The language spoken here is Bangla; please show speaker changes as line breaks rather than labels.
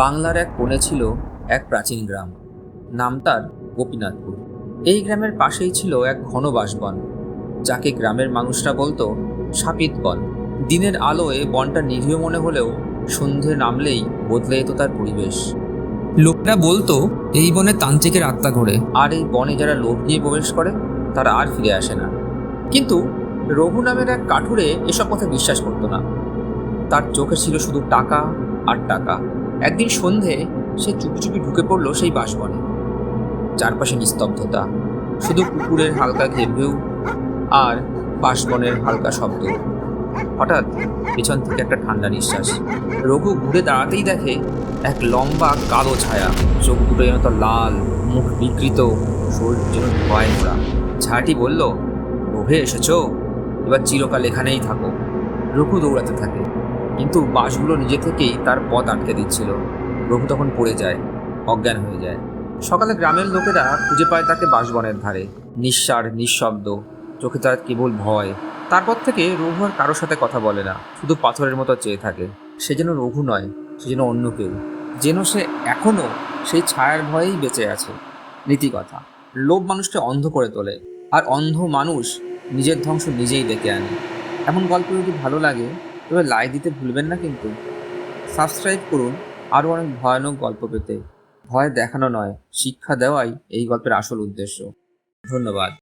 বাংলার এক কোণে ছিল এক প্রাচীন গ্রাম। নাম তার গোপীনাথপুর। এই গ্রামের পাশেই ছিল এক ঘন বাসবন, যাকে গ্রামের মানুষরা বলতো সাপিত বন। দিনের আলোয় বনটা নিরীহ মনে হলেও সন্ধে নামলেই বদলে যেত তার পরিবেশ। লোকরা বলতো, এই বনে তান্ত্রিকের আত্মা ঘোরে। আর এই বনে যারা লোভ নিয়ে প্রবেশ করে, তারা আর ফিরে আসে না। কিন্তু রঘু নামের এক কাঠুরে এসব কথা বিশ্বাস করতো না। তার চোখে ছিল শুধু টাকা আর টাকা। একদিন সন্ধে সে চুপি চুপি ঢুকে পড়ল সেই বাসবনে। চারপাশে নিস্তব্ধতা, শুধু কুকুরের হালকা ঘেউ আর বাসবনের হালকা শব্দ। হঠাৎ পেছন থেকে একটা ঠান্ডা নিঃশ্বাস। রঘু ঘুরে দাঁড়াতেই দেখে এক লম্বা কালো ছায়া, চোখ দুটো যেন তো লাল, মুখ বিকৃত, শরীর যেন ভয় মোড়া ছায়াটি বলল, লোভে এসেছ? এবার চিরকাল এখানেই থাকো। রঘু দৌড়াতে থাকে। কিন্তু বাসগুলো নিজে থেকেই তার পথ আটকে দিচ্ছিল। রঘু তখন পড়ে যায়, অজ্ঞান হয়ে যায়। সকালে গ্রামের লোকেরা খুঁজে পায় তাকে বাসবনের ধারে। নিঃসার, নিঃশব্দ, চোখে তার কেবল ভয়। তারপর থেকে রঘু আর কারোর সাথে কথা বলে না, শুধু পাথরের মতো চেয়ে থাকে। সে যেন রঘু নয়, সে যেন অন্য কেউ। যেন সে এখনও সেই ছায়ার ভয়েই বেঁচে আছে। নীতিকথা লোভ মানুষকে অন্ধ করে তোলে, আর অন্ধ মানুষ নিজের ধ্বংস নিজেই ডেকে আনে। এমন গল্প যদি ভালো লাগে? তবে লাইক দিতে ভুলবেন না কিন্তু। সাবস্ক্রাইব করুন, আরও অনেক ভয়ানক গল্প পেতে। ভয় দেখানো নয়, শিক্ষা দেওয়াই এই গল্পের আসল উদ্দেশ্য। ধন্যবাদ।